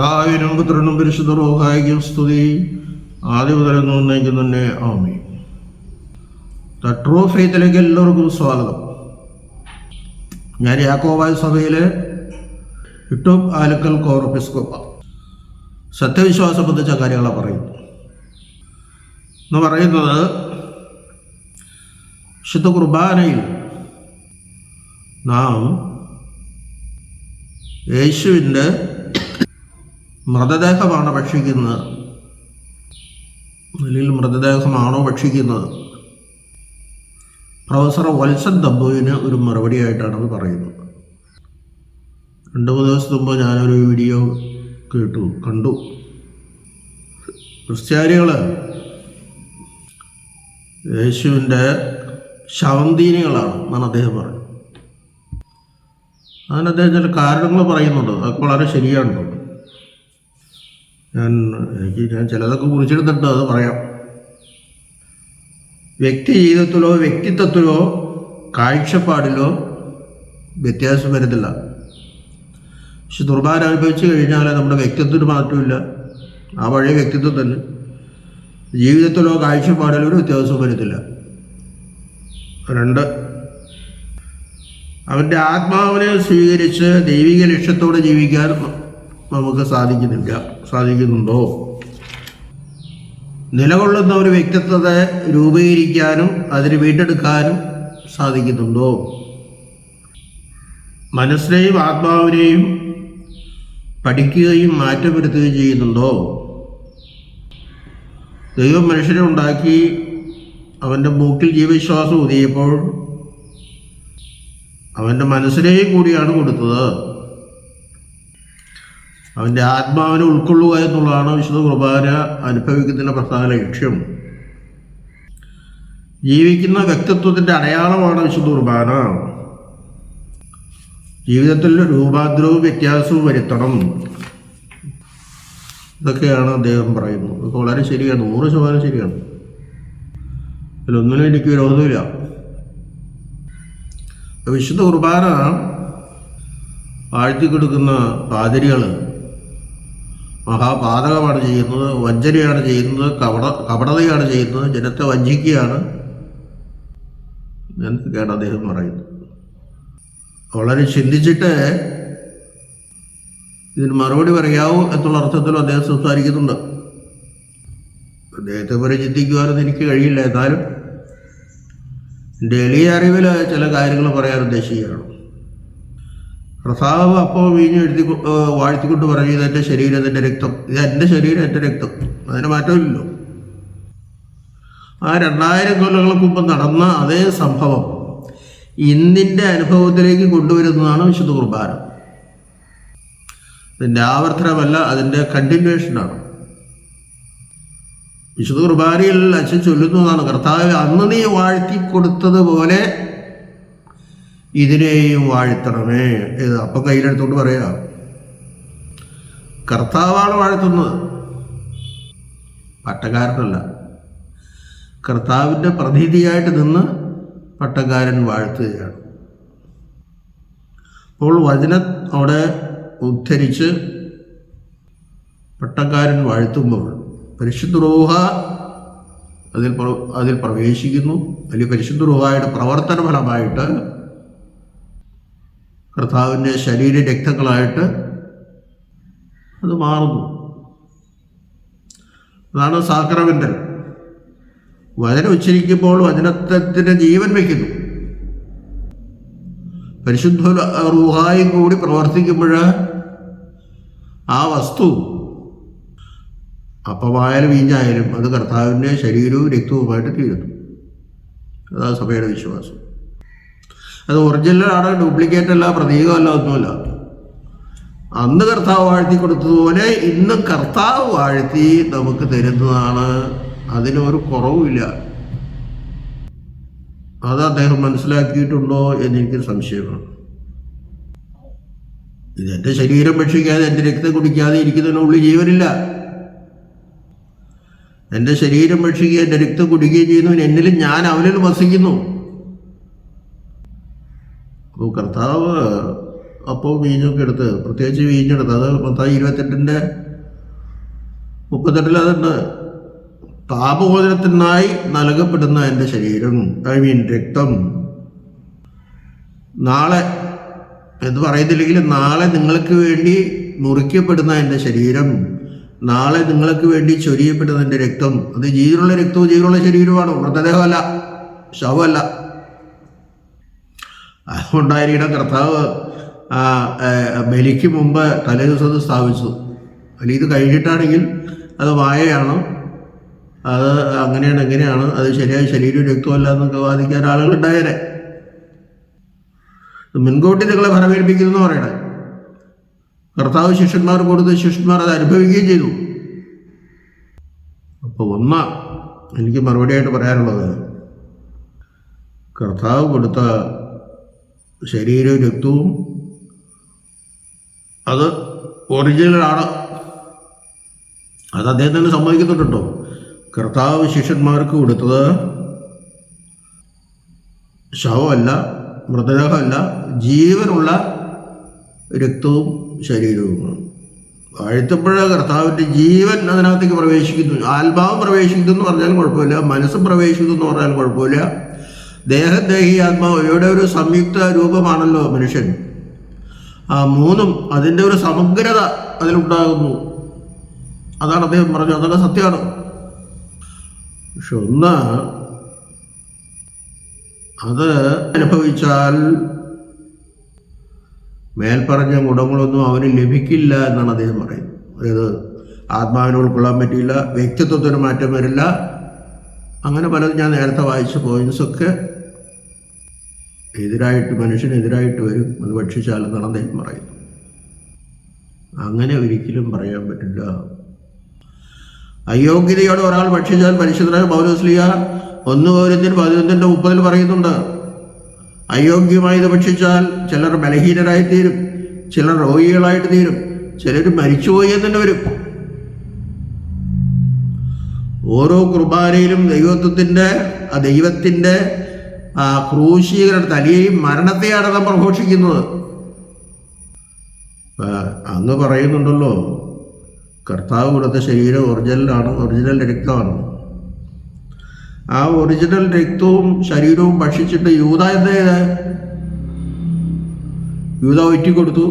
പിതാവിനും പുത്രനും പരിശുദ്ധ റോഹായിക്കും സ്തുതി. ആദ്യ മുതൽ ഒന്നേക്കും തന്നെ ആമി തട്രോ ഫെയ്ത്തിലേക്ക് എല്ലാവർക്കും സ്വാഗതം. ഞാൻ യാക്കോബായ സഭയിലെ യൂട്യൂബ് ആലക്കൽ കോറപ്പിസ്കോപ്പ. സത്യവിശ്വാസം ബന്ധിച്ച കാര്യങ്ങളാണ് പറയുന്നത്. എന്ന് പറയുന്നത് വിശുദ്ധ കുർബാനയിൽ നാം യേശുവിന്റെ മൃതദേഹമാണ് ഭക്ഷിക്കുന്നത്. അല്ലെങ്കിൽ മൃതദേഹമാണോ ഭക്ഷിക്കുന്നത്? പ്രൊഫസർ വത്സൻ ദബുവിന് ഒരു മറുപടിയായിട്ടാണ് അത് പറയുന്നത്. രണ്ട് മൂന്ന് ദിവസം മുമ്പ് ഞാനൊരു വീഡിയോ കേട്ടു കണ്ടു. ക്രിസ്ത്യാനികൾ യേശുവിന്റെ ശവന്തീനികളാണ് എന്നാണ് അദ്ദേഹം പറഞ്ഞു അതിന് ചില കാരണങ്ങൾ പറയുന്നുണ്ട്. അതൊക്കെ വളരെ ശരിയാണ് തോന്നുന്നു ഞാൻ എനിക്ക് ഞാൻ ചിലതൊക്കെ കുറിച്ചെടുത്തിട്ട് അത് പറയാം. വ്യക്തി ജീവിതത്തിലോ വ്യക്തിത്വത്തിലോ കാഴ്ചപ്പാടിലോ വ്യത്യാസം വരുന്നില്ല. പക്ഷെ ദുർബാന അനുഭവിച്ചു കഴിഞ്ഞാൽ നമ്മുടെ വ്യക്തിത്വത്തിന് മാറ്റമില്ല. ആ പഴയ വ്യക്തിത്വം തന്നെ ജീവിതത്തിലോ കാഴ്ചപ്പാടിലോ ഒരു വ്യത്യാസം വരുന്നില്ല. രണ്ട് അവന്റെ ആത്മാവിനെ സ്വീകരിച്ച് ദൈവിക ലക്ഷ്യത്തോടെ ജീവിക്കാൻ നമുക്ക് സാധിക്കുന്നില്ല. സാധിക്കുന്നുണ്ടോ? നിലകൊള്ളുന്ന ഒരു വ്യക്തിത്വത്തെ രൂപീകരിക്കാനും അതിന് വീണ്ടെടുക്കാനും സാധിക്കുന്നുണ്ടോ? മനസ്സിനെയും ആത്മാവിനെയും പഠിക്കുകയും മാറ്റം വരുത്തുകയും ചെയ്യുന്നുണ്ടോ? ദൈവം മനുഷ്യനെ ഉണ്ടാക്കി അവന്റെ മൂക്കിൽ ജീവവിശ്വാസം ഊതിയപ്പോൾ അവന്റെ മനസ്സിനെയും കൂടിയാണ് കൊടുത്തത്. അവന്റെ ആത്മാവിനെ ഉൾക്കൊള്ളുക എന്നുള്ളതാണ് വിശുദ്ധ കുർബാന അനുഭവിക്കുന്നതിന്റെ പ്രധാന ലക്ഷ്യം. ജീവിക്കുന്ന വ്യക്തിത്വത്തിന്റെ അടയാളമാണ് വിശുദ്ധ കുർബാന. ജീവിതത്തിൽ രൂപാന്തരവും വ്യത്യാസവും വരുത്തണം. ഇതൊക്കെയാണ് അദ്ദേഹം പറയുന്നത്. ഇതൊക്കെ വളരെ ശരിയാണ്. നൂറ് ശതമാനം ശരിയാണ്. ഇതിലൊന്നിനും എനിക്ക് വിരോധമില്ല. വിശുദ്ധ കുർബാന വാഴ്ത്തിക്കൊടുക്കുന്ന കൊടുക്കുന്ന പാതിരികൾ മഹാപാതകമാണ് ചെയ്യുന്നത് വഞ്ചനയാണ് ചെയ്യുന്നത് കപട കപടതയാണ് ചെയ്യുന്നത് ജനത്തെ വഞ്ചിക്കുകയാണ്. എന്നൊക്കെയാണ് അദ്ദേഹം പറയുന്നത് വളരെ ചിന്തിച്ചിട്ട് ഇതിന് മറുപടി പറയാവൂ എന്നുള്ള അർത്ഥത്തിലും അദ്ദേഹം സംസാരിക്കുന്നുണ്ട്. അദ്ദേഹത്തെ പോലെ ചിന്തിക്കുവാനൊന്നും എനിക്ക് കഴിയില്ല. എന്നാലും എന്റെ എളിയ അറിവിൽ ചില കാര്യങ്ങൾ പറയാൻ ഉദ്ദേശിക്കുകയാണ്. കർത്താവ് അപ്പോൾ വീഞ്ഞ് എഴുതി വാഴ്ത്തിക്കൊണ്ട് പറഞ്ഞു ഇത് എന്റെ ശരീരം എന്റെ രക്തം. ഇത് എന്റെ ശരീരം എന്റെ രക്തം. അതിന് മാറ്റമില്ലല്ലോ. ആ രണ്ടായിരം കൊല്ലങ്ങൾക്ക് മുമ്പ് നടന്ന അതേ സംഭവം ഇന്നിന്റെ അനുഭവത്തിലേക്ക് കൊണ്ടുവരുന്നതാണ് വിശുദ്ധ കുർബാന. അതിന്റെ ആവർത്തനമല്ല അതിന്റെ കണ്ടിന്യൂഷനാണ് വിശുദ്ധ കുർബാനയിൽ അച്ഛൻ ചൊല്ലുന്നതാണ് കർത്താവ് അന്ന് നീ വാഴ്ത്തി കൊടുത്തതുപോലെ ഇതിനെയും വാഴ്ത്തണമേ ഇത് അപ്പം കയ്യിലെടുത്തോണ്ട് പറയാ. കർത്താവാണ് വാഴ്ത്തുന്നത്. പട്ടക്കാരനല്ല. കർത്താവിന്റെ പ്രതീതിയായിട്ട് നിന്ന് പട്ടക്കാരൻ വാഴ്ത്തുകയാണ്. അപ്പോൾ വചന അവിടെ ഉദ്ധരിച്ച് പട്ടക്കാരൻ വാഴ്ത്തുമ്പോൾ പരിശുദ്ധ അതിൽ അതിൽ പ്രവേശിക്കുന്നു. അല്ലെങ്കിൽ പരിശുദ്ധ പ്രവർത്തന ഫലമായിട്ട് കർത്താവിന്റെ ശരീര രക്തങ്ങളായിട്ട് അത് മാറുന്നു. അതാണ് സാക്രമെന്റൽ വചനം ഉച്ചരിക്കുമ്പോൾ വചനത്തിന് ജീവൻ വയ്ക്കുന്നു. പരിശുദ്ധ റൂഹായും കൂടി പ്രവർത്തിക്കുമ്പോൾ ആ വസ്തു അപ്പമായാലും വീഞ്ഞായാലും അത് കർത്താവിന്റെ ശരീരവും രക്തവുമായിട്ട് തീരുന്നു. അതാണ് സഭയുടെ വിശ്വാസം. അത് ഒറിജിനൽ ആണ് ഡ്യൂപ്ലിക്കേറ്റ് അല്ല പ്രതീകമല്ല ഒന്നുമല്ല. അന്ന് കർത്താവ് വാഴ്ത്തി കൊടുത്തതുപോലെ ഇന്ന് കർത്താവ് വാഴ്ത്തി നമുക്ക് തരുന്നതാണ്. അതിനൊരു കുറവുമില്ല. അത് അദ്ദേഹം മനസ്സിലാക്കിയിട്ടുണ്ടോ എന്നെനിക്ക് സംശയമാണ്. ഇത് എന്റെ ശരീരം ഭക്ഷിക്കാതെ എന്റെ രക്തം കുടിക്കാതെ ഇരിക്കുന്നതിനുള്ളിൽ ജീവനില്ല. എന്റെ ശരീരം ഭക്ഷിക്കുകയും എന്റെ രക്തം കുടിക്കുകയും ചെയ്യുന്നു എന്നിലും ഞാൻ അവനിൽ വസിക്കുന്നു. അപ്പോൾ കർത്താവ് അപ്പോൾ വീഞ്ഞൊക്കെ എടുത്ത് പ്രത്യേകിച്ച് വീഞ്ഞെടുത്ത് അത് മൊത്തം ഇരുപത്തെട്ടിന്റെ മുപ്പത്തെട്ടിൽ അതുണ്ട്. പാപമോചനത്തിനായി നൽകപ്പെടുന്ന എന്റെ ശരീരം ഐ മീൻ രക്തം. നാളെ എന്ന് പറയുന്നില്ലെങ്കിൽ നാളെ നിങ്ങൾക്ക് വേണ്ടി മുറിക്കപ്പെടുന്ന എന്റെ ശരീരം നാളെ നിങ്ങൾക്ക് വേണ്ടി ചൊരിയപ്പെടുന്ന എന്റെ രക്തം. അത് ജീവനുള്ള രക്തവും ജീവനുള്ള ശരീരമാണ് മൃതദേഹമല്ല ശവമല്ല. അതുകൊണ്ടായിരിക്കണം കർത്താവ് ബലിക്ക് മുമ്പ് തലേ ദിവസം അത് സ്ഥാപിച്ചു. അല്ലെങ്കിൽ ഇത് കഴിഞ്ഞിട്ടാണെങ്കിൽ അത് വായയാണ്? അത് അങ്ങനെയാണ് എങ്ങനെയാണ്? അത് ശരിയായ ശരീരം രക്തമല്ല എന്നൊക്കെ വാദിക്കാൻ ആളുകളുണ്ടായേനെ ഇത് മുൻകൂട്ടി നിങ്ങളെ ഫലമേൽപ്പിക്കുന്നു എന്ന് പറയണേ. കർത്താവ് ശിഷ്യന്മാർ കൊടുത്ത് ശിഷ്യന്മാർ അത് അനുഭവിക്കുകയും ചെയ്തു. അപ്പോൾ ഒന്ന എനിക്ക് മറുപടിയായിട്ട് പറയാനുള്ളത് കർത്താവ് കൊടുത്ത ശരീരവും രക്തവും അത് ഒറിജിനലാണ് അത് അദ്ദേഹം തന്നെ സമ്മതിക്കുന്നുണ്ടോ കർത്താവ് ശിഷ്യന്മാർക്ക് കൊടുത്തത് ശവമല്ല മൃതദേഹമല്ല ജീവനുള്ള രക്തവും ശരീരവുമാണ്. വാഴ്ത്തപ്പുഴ കർത്താവിന്റെ ജീവൻ അതിനകത്തേക്ക് പ്രവേശിക്കുന്നു. ആത്മാവ് പ്രവേശിക്കുന്നു എന്ന് പറഞ്ഞാലും കുഴപ്പമില്ല. മനസ്സ് പ്രവേശിക്കുന്നു എന്ന് പറഞ്ഞാലും കുഴപ്പമില്ല. ദേഹം ദേഹി ആത്മാവ് ഒരു സംയുക്ത രൂപമാണല്ലോ മനുഷ്യൻ. ആ മൂന്നും അതിന്റെ ഒരു സമഗ്രത അതിലുണ്ടാകുന്നു. അതാണ് അദ്ദേഹം പറഞ്ഞത്. അതൊക്കെ സത്യമാണ് പക്ഷെ ഒന്ന് അത് അനുഭവിച്ചാൽ മേൽപ്പറഞ്ഞ ഗുണങ്ങളൊന്നും അവന് ലഭിക്കില്ല എന്നാണ് അദ്ദേഹം പറയുന്നത്. അതായത് ആത്മാവിനെ ഉൾക്കൊള്ളാൻ പറ്റിയില്ല വ്യക്തിത്വത്തിന് മാറ്റം വരില്ല അങ്ങനെ പലതും ഞാൻ നേരത്തെ വായിച്ച പോയിൻസൊക്കെ എതിരായിട്ട് മനുഷ്യനെതിരായിട്ട് വരും അത് ഭക്ഷിച്ചാൽ നടന്നേ പറയുന്നു. അങ്ങനെ ഒരിക്കലും പറയാൻ പറ്റില്ല. അയോഗ്യതയോടെ ഒരാൾ ഭക്ഷിച്ചാൽ പരിശുദ്ധനായ പൗലോസ്ലിയ ഒന്ന് പൗരത്തിന് പതിനൊന്നിന്റെ മുപ്പതിൽ പറയുന്നുണ്ട് അയോഗ്യമായത് ഭക്ഷിച്ചാൽ ചിലർ ബലഹീനരായി തീരും ചിലർ രോഗികളായിട്ട് തീരും ചിലർ മരിച്ചുപോയി എന്ന് വരും. ഓരോ കുർബാനയിലും ദൈവത്വത്തിന്റെ ആ ദൈവത്തിന്റെ ആ ക്രൂശീകരണ തലയെയും മരണത്തെയാണ് നാം പ്രഘോഷിക്കുന്നത്. അന്ന് പറയുന്നുണ്ടല്ലോ കർത്താവ് കൊടുത്ത ശരീരം ഒറിജിനലാണ് ഒറിജിനൽ രക്തമാണ്. ആ ഒറിജിനൽ രക്തവും ശരീരവും ഭക്ഷിച്ചിട്ട് യൂത എന്താ ചെയ്തേ? യൂത ഒറ്റിക്കൊടുത്തു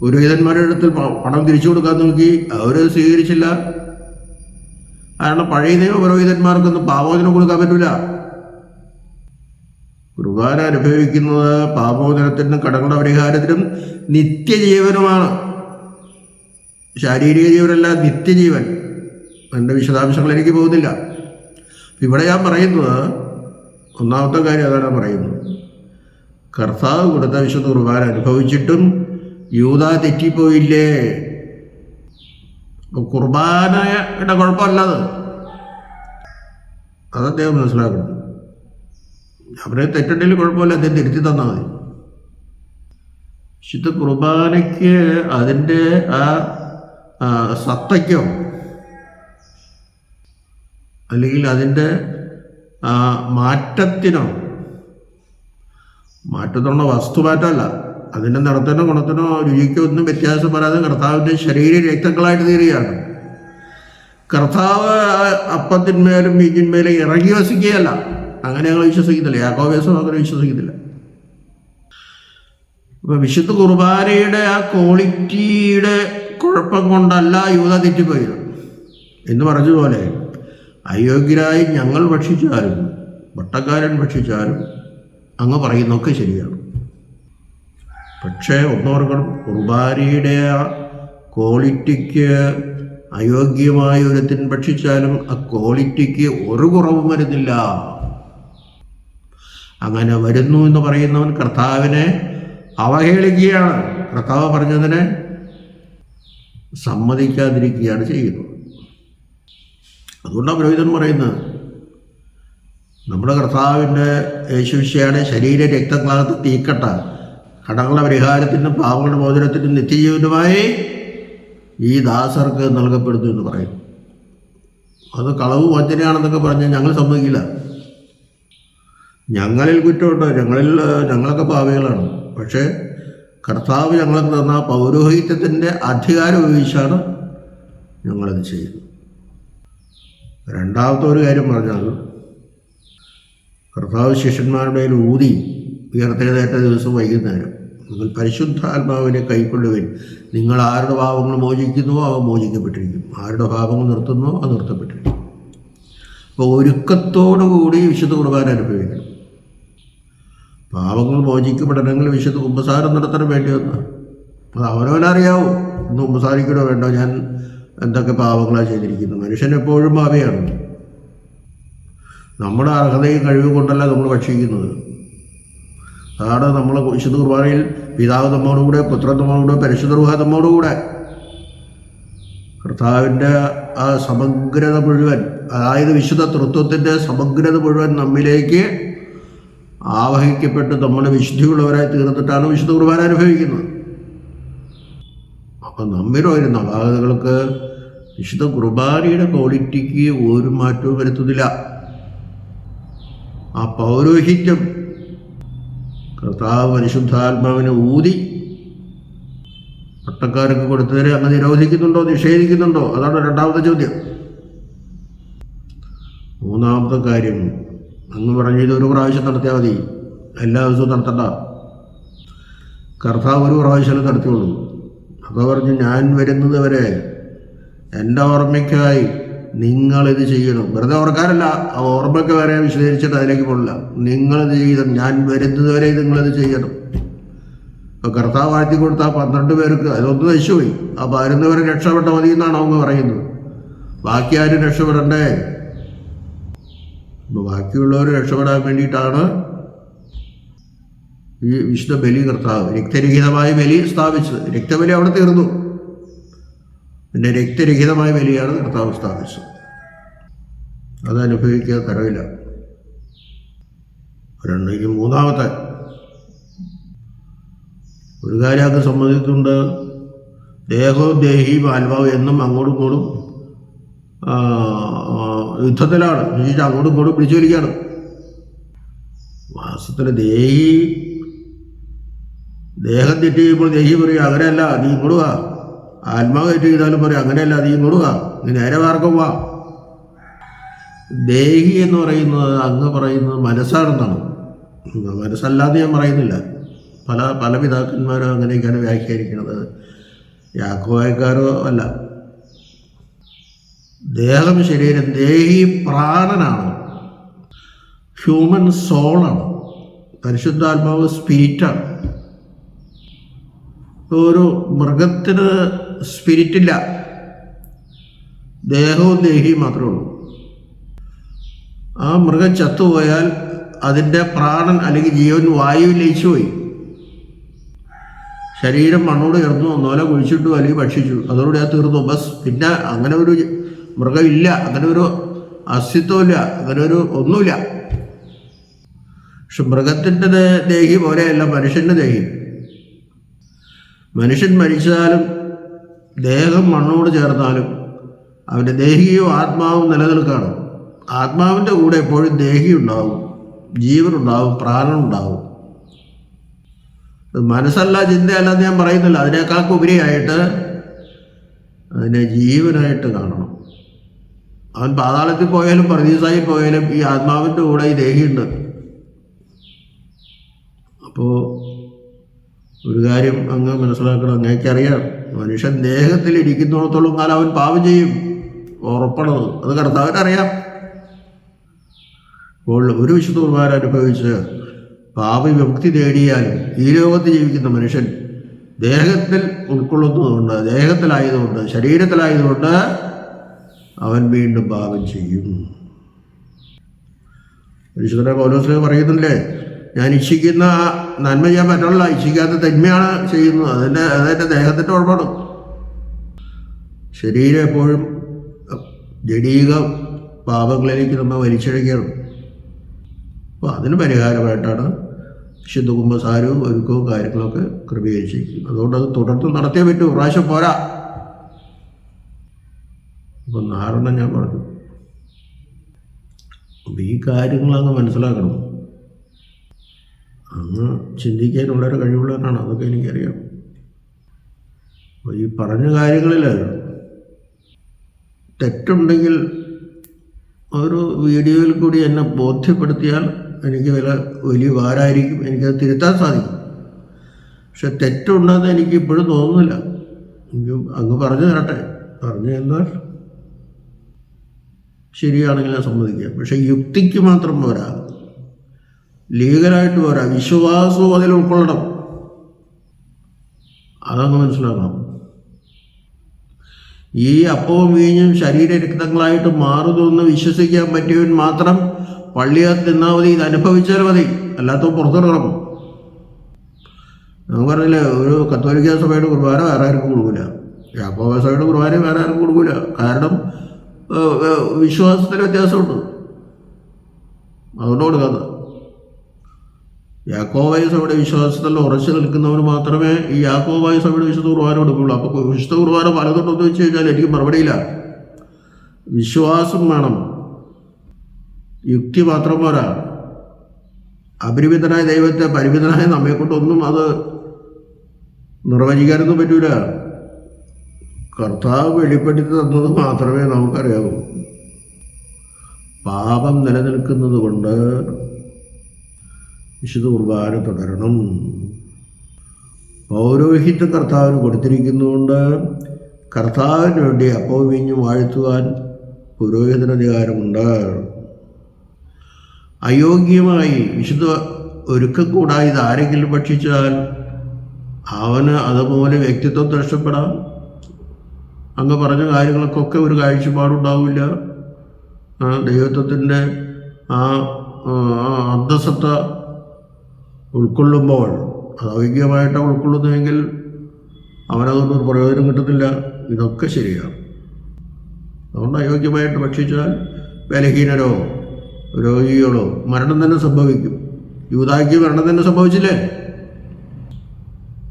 പുരോഹിതന്മാരുടെ അടുത്ത് പണം തിരിച്ചു കൊടുക്കാൻ നോക്കി. അവർ സ്വീകരിച്ചില്ല. കാരണം പഴയ നിയമ പുരോഹിതന്മാർക്കൊന്നും പാപോചനം കൊടുക്കാൻ പറ്റില്ല കുർബാന അനുഭവിക്കുന്നത് പാപോചനത്തിനും കടങ്ങളുടെ പരിഹാരത്തിനും നിത്യജീവനുമാണ്. ശാരീരിക ജീവനല്ല നിത്യജീവൻ. എന്റെ വിശദാംശങ്ങൾ എനിക്ക് പോകുന്നില്ല. ഇവിടെ ഞാൻ പറയുന്നത് ഒന്നാമത്തെ കാര്യം അതാണ് പറയുന്നത്. കർത്താവ് കൊടുത്ത വിശുദ്ധ കുർബാന അനുഭവിച്ചിട്ടും യൂത തെറ്റിപ്പോയില്ലേ? കുർബാനയുടെ കുഴപ്പമല്ലത്. അത് അദ്ദേഹം മനസ്സിലാക്കണം. അവരെ തെറ്റുണ്ടെങ്കിൽ കുഴപ്പമില്ല അദ്ദേഹം തിരുത്തി തന്നാൽ മതി. വിശുദ്ധ കുർബാനയ്ക്ക് അതിന്റെ ആ സത്തയ്ക്കോ അല്ലെങ്കിൽ അതിന്റെ മാറ്റത്തിനോ മാറ്റത്തിനുള്ള വസ്തുമാറ്റമല്ല. അതിന്റെ നിറത്തിനോ ഗുണത്തിനോ രുചിക്കോ ഒന്നും വ്യത്യാസം വരാതെ കർത്താവിന്റെ ശരീര രക്തങ്ങളായിട്ട് തീരുകയാണ്. കർത്താവ് അപ്പത്തിന്മേലും വീഞ്ഞിന്മേലും ഇറങ്ങി വസിക്കുകയല്ല. അങ്ങനെ ഞങ്ങൾ വിശ്വസിക്കുന്നില്ല. യാക്കോവേസം അങ്ങനെ വിശ്വസിക്കുന്നില്ല. അപ്പൊ വിശുദ്ധ കുർബാനയുടെ ആ ക്വാളിറ്റിയുടെ കുഴപ്പം കൊണ്ടല്ല യൂത തെറ്റിപ്പോയത്. എന്ന് പറഞ്ഞതുപോലെ അയോഗ്യരായി ഞങ്ങൾ ഭക്ഷിച്ചാലും വട്ടക്കാരൻ ഭക്ഷിച്ചാലും അങ്ങ് പറയുന്നൊക്കെ ശരിയാണ്. പക്ഷേ ഒന്നോർക്കണം കുർബാനയുടെ ആ ക്വാളിറ്റിക്ക് അയോഗ്യമായ ഒരുത്തിൻ ഭക്ഷിച്ചാലും ആ ക്വാളിറ്റിക്ക് ഒരു കുറവും വരുന്നില്ല. അങ്ങനെ വരുന്നു എന്ന് പറയുന്നവൻ കർത്താവിനെ അവഹേളിക്കുകയാണ്. കർത്താവ് പറഞ്ഞതിനെ സമ്മതിക്കാതിരിക്കുകയാണ് ചെയ്യുന്നത്. അതുകൊണ്ടാണ് പുരോഹിതൻ പറയുന്നത് നമ്മുടെ കർത്താവിന്റെ യേശുവിശയുടെ ശരീര രക്തങ്ങളകത്ത് തീക്കട്ട. കടങ്ങളുടെ പരിഹാരത്തിനും പാവങ്ങളുടെ മോചനത്തിനും നിത്യജീവനുമായി ഈ ദാസർക്ക് നൽകപ്പെടുന്നു എന്ന് പറയും. അത് കളവ് വഞ്ചനയാണെന്നൊക്കെ പറഞ്ഞാൽ ഞങ്ങൾ സമ്മതിക്കില്ല. ഞങ്ങളിൽ കുറ്റമുണ്ട്. ഞങ്ങളിൽ ഞങ്ങളൊക്കെ പാവികളാണ്. പക്ഷേ കർത്താവ് ഞങ്ങൾക്ക് തന്ന പൗരോഹിത്യത്തിന്റെ അധികാരം ഉപയോഗിച്ചാണ് ഞങ്ങളത് ചെയ്യുന്നത്. രണ്ടാമത്തെ ഒരു കാര്യം പറഞ്ഞാൽ കർത്താവ് ശിഷ്യന്മാരുടെ ഊതി ഉയർത്തെഴുന്നേറ്റ ദിവസം വൈകുന്നേരം. നിങ്ങൾ പരിശുദ്ധാത്മാവിനെ കൈക്കൊള്ളുവിൻ. നിങ്ങൾ ആരുടെ ഭാവങ്ങൾ മോചിക്കുന്നുവോ അവ മോചിക്കപ്പെട്ടിരിക്കും. ആരുടെ ഭാവങ്ങൾ നിർത്തുന്നുവോ അത് നിർത്തപ്പെട്ടിരിക്കും. അപ്പോൾ ഒരുക്കത്തോടു കൂടി വിശുദ്ധ കുർബാന അനുഭവിക്കണം. പാവങ്ങൾ മോചിക്കപ്പെടണമെങ്കിൽ വിശുദ്ധ കുമ്പസാരം നടത്താൻ വേണ്ടി വന്ന. അത് അവനവനറിയാവൂ. ഒന്ന് കുമ്പസാരിക്കണോ വേണ്ടോ? ഞാൻ എന്തൊക്കെ പാവങ്ങളാണ് ചെയ്തിരിക്കുന്നത്? മനുഷ്യൻ എപ്പോഴും പാപയാണ്. നമ്മുടെ അർഹതയും കഴിവ് കൊണ്ടല്ല നമ്മൾ ഭക്ഷിക്കുന്നത്. അതാണ് നമ്മൾ വിശുദ്ധ കുർബാനയിൽ പിതാവ് നമ്മോടുകൂടെ പുത്രൻ നമ്മോടുകൂടെ പരിശുദ്ധ റുഹ നമ്മോടുകൂടെ കർത്താവിന്റെ ആ സമഗ്രത മുഴുവൻ അതായത് വിശുദ്ധ തൃത്വത്തിന്റെ സമഗ്രത മുഴുവൻ നമ്മിലേക്ക് ആവഹിക്കപ്പെട്ട് നമ്മൾ വിശുദ്ധിയുള്ളവരായി തീർന്നിട്ടാണ് വിശുദ്ധ കുർബാന അനുഭവിക്കുന്നത്. അപ്പം നമ്മിലോ വരുന്ന അപാകതകൾക്ക് വിശുദ്ധ കുർബാനയുടെ ക്വാളിറ്റിക്ക് ഒരു മാറ്റവും വരുത്തുന്നില്ല. ആ പൗരോഹിത്യം കർത്താവ് പരിശുദ്ധാത്മാവിനെ ഊതി പട്ടക്കാർക്ക് കൊടുത്തവരെ അങ്ങ് നിരോധിക്കുന്നുണ്ടോ നിഷേധിക്കുന്നുണ്ടോ? അതാണ് രണ്ടാമത്തെ ചോദ്യം. മൂന്നാമത്തെ കാര്യം അങ്ങ് പറഞ്ഞു ഇത് ഒരു പ്രാവശ്യം നടത്തിയാൽ മതി. എല്ലാ ദിവസവും നടത്തണ്ട. കർത്താവ് ഒരു പ്രാവശ്യം നടത്തിയുള്ളൂ. അപ്പോൾ പറഞ്ഞു ഞാൻ വരുന്നത് വരെ എന്റെ ഓർമ്മയ്ക്കായി നിങ്ങളിത് ചെയ്യണം വെറുതെ ഓർക്കാനല്ല ആ ഓർമ്മയ്ക്ക് വരെ വിശദീകരിച്ചിട്ട് അതിലേക്ക് പോകില്ല നിങ്ങളിത് ചെയ്യണം ഞാൻ വരുന്നത് വരെ നിങ്ങളിത് ചെയ്യണം ഇപ്പോൾ കർത്താവ് വാഴ്ത്തി കൊടുത്ത ആ പന്ത്രണ്ട് പേർക്ക് അതൊന്ന് നശിച്ചുപോയി ആ വരുന്നവരെ രക്ഷപ്പെട്ട മതി എന്നാണ് அவங்க പറയുന്നത് ബാക്കി ആരും രക്ഷപ്പെടണ്ടേ അപ്പോൾ ബാക്കിയുള്ളവർ രക്ഷപ്പെടാൻ വേണ്ടിയിട്ടാണ് ഈ വിശുദ്ധ ബലി കർത്താവ് രക്തരഹിതമായ ബലി സ്ഥാപിച്ചത് രക്തബലി അവിടെ തീർന്നു പിന്നെ രക്തരഹിതമായ ബലിയാണ് കർത്താവ് സ്ഥാപിച്ചത്. അത് അനുഭവിക്കാൻ തരവില്ല രണ്ടെങ്കിൽ മൂന്നാമത്തെ. ഒരു കാര്യം അത് സംബന്ധിച്ചുണ്ട് ദേഹവും ദേഹിയും ആത്മാവ് എന്നും അങ്ങോട്ടും ഇങ്ങോട്ടും യുദ്ധത്തിലാണ്. എന്ന് വെച്ചാൽ അങ്ങോട്ടും ഇങ്ങോട്ടും പിടിച്ചു വലിക്കുകയാണ് വാസ്തവത്തിൽ ദേഹി ദേഹം തെറ്റ് ദേഹി പറയുക അങ്ങനെയല്ല നീ ഇങ്ങോട്ട് വാ ആത്മാവ് ഏറ്റു ചെയ്താലും പറയും അങ്ങനെയല്ല നീ നോടുക നീ നേരെ മാർഗം വാ. ദേഹി എന്ന് പറയുന്നത് അങ്ങ് പറയുന്നത് മനസ്സാണെന്നാണ്. മനസ്സല്ലാതെ ഞാൻ പറയുന്നില്ല. പല പല പിതാക്കന്മാരും അങ്ങനെയൊക്കെയാണ് വ്യാഖ്യാനിക്കുന്നത്. യാക്കോയക്കാരോ അല്ല. ദേഹം ശരീരം ദേഹി പ്രാണനാണ്. ഹ്യൂമൻ സോളാണ് പരിശുദ്ധാത്മാവ് സ്പിരിറ്റാണ് ഒരു മൃഗത്തിന് സ്പിരിറ്റില്ല ദേഹവും ദേഹിയും മാത്രമേ ഉള്ളൂ. ആ മൃഗം ചത്തുപോയാൽ അതിന്റെ പ്രാണൻ അല്ലെങ്കിൽ ജീവൻ വായുവിൽ ലയിച്ചുപോയി ശരീരം മണ്ണോട് ചേർന്നു ഒന്നോലെ കുഴിച്ചിട്ടു അല്ലെങ്കിൽ ഭക്ഷിച്ചു. അതോടെ ആ തീർന്നു. ബസ് പിന്നെ അങ്ങനെ ഒരു മൃഗമില്ല അങ്ങനെ ഒരു അസ്തിത്വമില്ല അങ്ങനെ ഒരു ഒന്നുമില്ല. പക്ഷെ മൃഗത്തിന്റെ ദേഹി പോലെയല്ല. മനുഷ്യന്റെ ദേഹി. മനുഷ്യൻ മരിച്ചാലും ദേഹം മണ്ണോട് ചേർന്നാലും അവന്റെ ദേഹിയും ആത്മാവും നിലനിൽക്കുകയാണ് ആത്മാവിന്റെ കൂടെ എപ്പോഴും ദേഹി ഉണ്ടാവും ജീവനുണ്ടാവും പ്രാണനുണ്ടാവും മനസ്സല്ല ചിന്തയല്ല എന്ന് ഞാൻ പറയുന്നില്ല. അതിനേക്കാൾക്ക് ഉപരിയായിട്ട് അതിനെ ജീവനായിട്ട് കാണണം. അവൻ പാതാളത്തിൽ പോയാലും പ്രതീസായി പോയാലും ഈ ആത്മാവിന്റെ കൂടെ ഈ ദേഹിയുണ്ട് അപ്പോൾ ഒരു കാര്യം അങ്ങ് മനസ്സിലാക്കണം. അങ്ങേക്കറിയാം. മനുഷ്യൻ ദേഹത്തിൽ ഇരിക്കുന്നിടത്തോളം കാലം അവൻ പാപം ചെയ്യും. ഉറപ്പണത്. അത് കർത്താവിനറിയാം. അപ്പോൾ ഒരു വിശുദ്ധ കുർബാന അനുഭവിച്ച് പാപവിമുക്തി നേടിയാലും ഈ ലോകത്ത് ജീവിക്കുന്ന മനുഷ്യൻ ദേഹത്തിൽ ഉൾക്കൊള്ളുന്നതുകൊണ്ട് ദേഹത്തിലായതുകൊണ്ട് ശരീരത്തിലായതുകൊണ്ട് അവൻ വീണ്ടും പാപം ചെയ്യും. വിശുദ്ധ പൗലോസ് പറയുന്നില്ലേ ഞാൻ ഇച്ഛിക്കുന്ന നന്മ ചെയ്യാൻ പറ്റുള്ള ഇച്ഛിക്കാത്ത തന്മയാണ് ചെയ്യുന്നത്. അതിന്റെ അതെന്റെ ദേഹത്തിന്റെ കുഴപ്പമാണ് ശരീരം എപ്പോഴും ജടീക പാപങ്ങളിലേക്ക് നമ്മൾ വലിച്ചിഴക്കുകയാണ്. അപ്പോൾ അതിന് പരിഹാരമായിട്ടാണ് ശുദ്ധ കുംഭസാരവും ഒരുക്കവും കാര്യങ്ങളൊക്കെ ക്രമീകരിച്ചു അതുകൊണ്ട് അത് തുടർന്ന് നടത്തിയേ പറ്റൂ. പ്രാവശ്യം പോരാ. അപ്പം നാലെണ്ണം ഞാൻ പറഞ്ഞു അപ്പം ഈ കാര്യങ്ങളങ്ങ് മനസ്സിലാക്കണം. അങ്ങ് ചിന്തിക്കാനുള്ളൊരു കഴിവുള്ളവനാണ്. അതൊക്കെ എനിക്കറിയാം. ഈ പറഞ്ഞ കാര്യങ്ങളിൽ തെറ്റുണ്ടെങ്കിൽ ഒരു വീഡിയോയിൽ കൂടി എന്നെ ബോധ്യപ്പെടുത്തിയാൽ എനിക്ക് വില വലിയ ഭാരമായിരിക്കും എനിക്കത് തിരുത്താൻ സാധിക്കും. പക്ഷെ തെറ്റുണ്ടെന്ന് എനിക്ക് ഇപ്പോഴും തോന്നുന്നില്ല. എനിക്ക് അങ്ങ് പറഞ്ഞു തരട്ടെ. പറഞ്ഞു തന്നാൽ ശരിയാണെങ്കിൽ ഞാൻ സമ്മതിക്കാം. പക്ഷെ യുക്തിക്ക് മാത്രം പോരാ. ലീഗലായിട്ട് പോരാ വിശ്വാസവും അതിൽ ഉൾക്കൊള്ളണം. അതൊന്ന് മനസ്സിലാക്കണം. ഈ അപ്പവും വീഞ്ഞും ശരീര രക്തങ്ങളായിട്ട് മാറുന്നു വിശ്വസിക്കാൻ പറ്റിയവൻ മാത്രം പള്ളിയകത്ത് നിന്നാൽ മതി ഇത് അനുഭവിച്ചാൽ മതി. അല്ലാത്ത പുറത്തിറങ്ങണം. നമുക്ക് പറഞ്ഞില്ലേ ഒരു കത്തോലിക്ക സഭയുടെ കുർബാന വേറെ ആർക്കും കൊടുക്കില്ല സഭയുടെ കുർബാന വേറെ ആർക്കും കൊടുക്കില്ല കാരണം വിശ്വാസത്തിൽ വ്യത്യാസമുണ്ട്. അതുകൊണ്ട് കൊടുക്കാത്തത്. യാക്കോബായ സഭയുടെ വിശ്വാസത്തിൽ ഉറച്ചു നിൽക്കുന്നവർ മാത്രമേ ഈ യാക്കോവായ സഭയുടെ വിശുദ്ധ കുർബാന കൊടുക്കുള്ളൂ അപ്പോൾ വിശുദ്ധ കുർബാന പലതൊട്ടെന്ന് വെച്ച് കഴിഞ്ഞാൽ എനിക്ക് മറുപടിയില്ല. വിശ്വാസം വേണം. യുക്തി മാത്രം പോരാ. അപരിമിതനായ ദൈവത്തെ പരിമിതനായ നമ്മെക്കൊണ്ടൊന്നും അത് നിർവചിക്കാനൊന്നും പറ്റൂല. കർത്താവ് വെളിപ്പെടുത്തി തന്നത് മാത്രമേ നമുക്കറിയാവൂ. പാപം നിലനിൽക്കുന്നത് കൊണ്ട് വിശുദ്ധ കുർബാന തുടരണം പൗരോഹിത്യം കർത്താവിന് കൊടുത്തിരിക്കുന്നതുകൊണ്ട് കർത്താവിന് വേണ്ടി അപ്പവും വാഴ്ത്തുവാൻ പുരോഹിതന് അധികാരമുണ്ട് അയോഗ്യമായി വിശുദ്ധ ഒരുക്കം കൂടാതെ ഇത് ആരെങ്കിലും ഭക്ഷിച്ചാൽ അവന് അതുപോലെ വ്യക്തിത്വം നഷ്ടപ്പെടാം. അങ്ങ് പറഞ്ഞ കാര്യങ്ങൾക്കൊക്കെ ഒരു കാഴ്ചപ്പാടുണ്ടാവില്ല. ദൈവത്വത്തിന്റെ ആ അന്തസത്ത ഉൾക്കൊള്ളുമ്പോൾ അലൗകികമായിട്ട് ഉൾക്കൊള്ളുന്നുവെങ്കിൽ അവനതൊന്നും പ്രയോജനം കിട്ടുന്നില്ല. ഇതൊക്കെ ശരിയാണ്. അതുകൊണ്ട് അയോഗ്യമായിട്ട് ഭക്ഷിച്ചാൽ ബലഹീനരോ രോഗികളോ മരണം തന്നെ സംഭവിക്കും. യൂതായ്ക്ക് മരണം തന്നെ സംഭവിച്ചില്ലേ?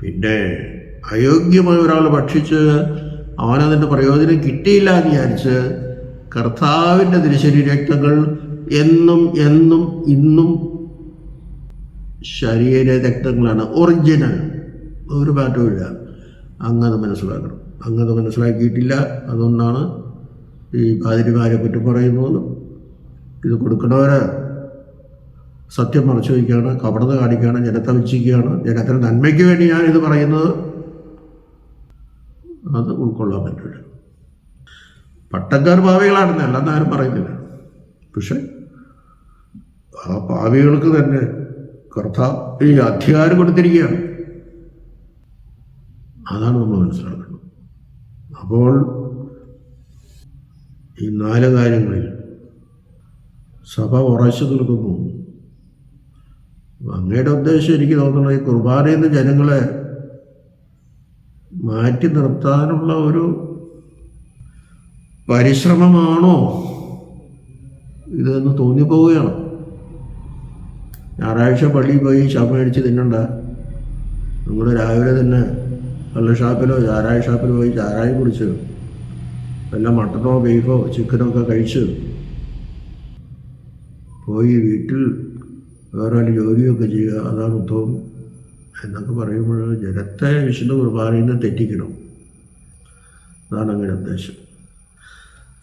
പിന്നെ അയോഗ്യമായ ഒരാൾ ഭക്ഷിച്ച് അവനതിന്റെ പ്രയോജനം കിട്ടിയില്ല എന്ന് വിചാരിച്ച് കർത്താവിന്റെ തിരിശരി രക്തങ്ങൾ എന്നും എന്നും ഇന്നും ശരീര രക്തങ്ങളാണ് ഒറിജിനൽ ഒരു മാറ്റവുമില്ല അങ്ങനെ മനസ്സിലാക്കണം. അങ്ങനെ മനസ്സിലാക്കിയിട്ടില്ല. അതുകൊണ്ടാണ് ഈ പാതിരിമാരെ പറ്റി പറയുന്നതും. ഇത് കൊടുക്കണവരെ സത്യം മറച്ചു വയ്ക്കുകയാണ് കപടത കാണിക്കുകയാണ് ജനത്തെ വെച്ചിരിക്കുകയാണ് ജനത്തിന് നന്മയ്ക്ക് വേണ്ടി ഞാൻ ഇത് പറയുന്നത്. അത് ഉൾക്കൊള്ളാൻ പറ്റില്ല പട്ടക്കാർ പാവികളാണെന്ന് അല്ലെന്ന് ആരും പറയുന്നില്ല. പക്ഷെ ആ പാവികൾക്ക് തന്നെ കർത്താവ് ഈ അധികാരം കൊടുത്തിരിക്കുകയാണ് അതാണ് നമ്മൾ മനസ്സിലാക്കുന്നത് അപ്പോൾ ഈ നാല് കാര്യങ്ങളിൽ സഭ ഉറച്ചു നിൽക്കുന്നു. അങ്ങയുടെ ഉദ്ദേശം എനിക്ക് തോന്നുന്നത് ഈ കുർബാനയിൽ നിന്ന് ജനങ്ങളെ മാറ്റി നിർത്താനുള്ള ഒരു പരിശ്രമമാണോ ഇതെന്ന് തോന്നിപ്പോവുകയാണ്. ഞായറാഴ്ച പള്ളിയിൽ പോയി ഷാപ്പ് മേടിച്ച് തിന്നണ്ട. നമ്മൾ രാവിലെ തന്നെ നല്ല ഷാപ്പിലോ ചാരായ ഷാപ്പിലോ പോയി ചാരായം കുടിച്ച് വല്ല മട്ടനോ ബീഫോ ചിക്കനോ ഒക്കെ കഴിച്ച് പോയി വീട്ടിൽ വേറെ വല്ല ജോലിയൊക്കെ ചെയ്യുക. അതാണ് ഉത്തമം. എന്നൊക്കെ പറയുമ്പോൾ ജനത്തെ വിശുദ്ധ കുർബാനയിൽ നിന്ന് തെറ്റിക്കണം. അതാണ് അങ്ങനെ ഉദ്ദേശം.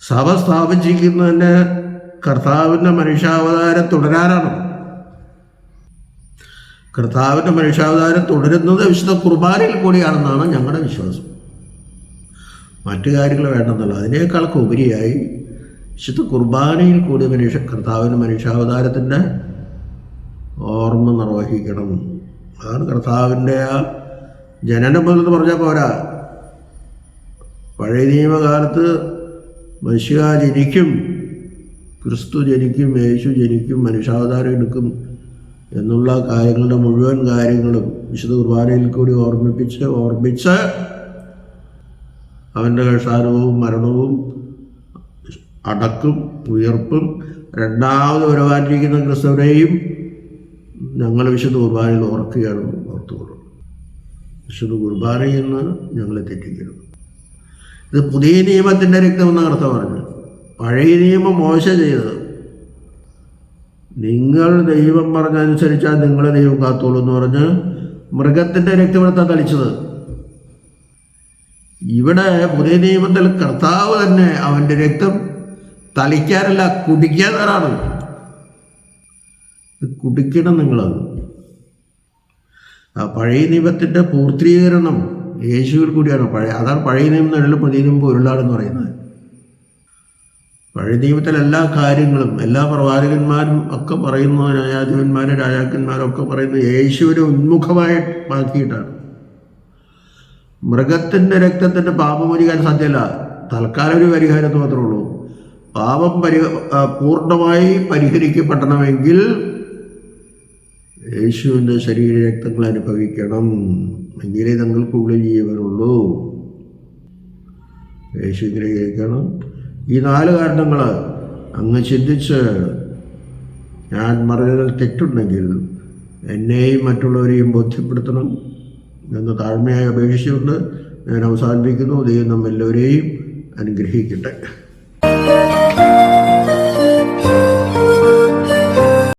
സഭ സ്ഥാപിച്ചിരിക്കുന്നതിന്റെ കർത്താവിന്റെ മനുഷ്യാവതാരം തുടരാനാണ്. കർത്താവിന്റെ മനുഷ്യാവതാരം തുടരുന്നത് വിശുദ്ധ കുർബാനയിൽ കൂടിയാണെന്നാണ് ഞങ്ങളുടെ വിശ്വാസം. മറ്റു കാര്യങ്ങൾ വേണ്ടെന്നല്ല. അതിനേക്കാളൊക്കെ ഉപരിയായി വിശുദ്ധ കുർബാനയിൽ കൂടി മനുഷ്യ കർത്താവിന്റെ മനുഷ്യാവതാരത്തിന്റെ ഓർമ്മ നിർവഹിക്കണം. അതാണ് കർത്താവിന്റെ ആ ജനനം എന്ന് പറഞ്ഞാൽ പോരാ. പഴയ നിയമകാലത്ത് മനുഷ്യ ജനിക്കും ക്രിസ്തു ജനിക്കും യേശു ജനിക്കും മനുഷ്യാവതാരം എടുക്കും. എന്നുള്ള കാര്യങ്ങളുടെ മുഴുവൻ കാര്യങ്ങളും വിശുദ്ധ കുർബാനയിൽ കൂടി ഓർമ്മിപ്പിച്ച് ഓർമ്മിച്ച് അവന്റെ കഷാരവും മരണവും അടക്കും ഉയർപ്പും രണ്ടാമത് വരവാനിരിക്കുന്ന ക്രിസ്തുവിനെയും ഞങ്ങൾ വിശുദ്ധ കുർബാനയിൽ ഓർക്കുകയാണ് ഓർത്തുകൊള്ളു വിശുദ്ധ കുർബാനയിൽ നിന്ന് ഞങ്ങളെ തെറ്റിക്കരുത്. ഇത് പുതിയ നിയമത്തിന്റെ രക്തമെന്ന് അർത്ഥം പറഞ്ഞു പഴയ നിയമം മോശം ചെയ്തത്. നിങ്ങൾ ദൈവം പറഞ്ഞനുസരിച്ചാൽ നിങ്ങളെ ദൈവം കാത്തോളൂ എന്ന് പറഞ്ഞ് മൃഗത്തിന്റെ രക്തമെടുത്താണ് തളിച്ചത്. ഇവിടെ പുതിയ നിയമത്തിൽ കർത്താവ് തന്നെ അവന്റെ രക്തം തളിക്കാനല്ല കുടിക്കാനാണ് കുടിക്കണം നിങ്ങളത്. ആ പഴയ നിയമത്തിന്റെ പൂർത്തീകരണം യേശുവിൽ കൂടിയാണ്. പഴയ അതാണ് പഴയ നിയമം എന്നല്ല പുതിയ നിയമം പൊരുളാണെന്ന് പറയുന്നത്. പഴയ നിയമത്തിലെ എല്ലാ കാര്യങ്ങളും എല്ലാ പ്രവാചകന്മാരും ഒക്കെ പറയുന്ന ന്യായാധിപന്മാരും രാജാക്കന്മാരും ഒക്കെ പറയുന്നത് യേശുവിനെ ഉന്മുഖമായി മാറ്റിയിട്ടാണ്. മൃഗത്തിന്റെ രക്തത്തിന്റെ പാപം ഒരിക്കാൻ സാധ്യമല്ല. തൽക്കാലം ഒരു പരിഹാരത്ത് മാത്രമേ ഉള്ളൂ. പാപം പരി ആ, പൂർണമായി പരിഹരിക്കപ്പെടണമെങ്കിൽ യേശുവിന്റെ ശരീര രക്തങ്ങൾ അനുഭവിക്കണം. എങ്കിലേ തങ്ങൾക്കുള്ളിൽ ജീവനുള്ളൂ. യേശു ഗ്രഹിക്കണം ഈ നാല് കാരണങ്ങൾ അങ്ങ് ചിന്തിച്ച് ഞാൻ മറുകളിൽ തെറ്റുണ്ടെങ്കിൽ എന്നെയും മറ്റുള്ളവരെയും ബോധ്യപ്പെടുത്തണം എന്ന് താഴ്മയായി അപേക്ഷിച്ചുകൊണ്ട് ഞാൻ അവസാനിപ്പിക്കുന്നു. ദൈവം നമ്മെല്ലാവരെയും അനുഗ്രഹിക്കട്ടെ.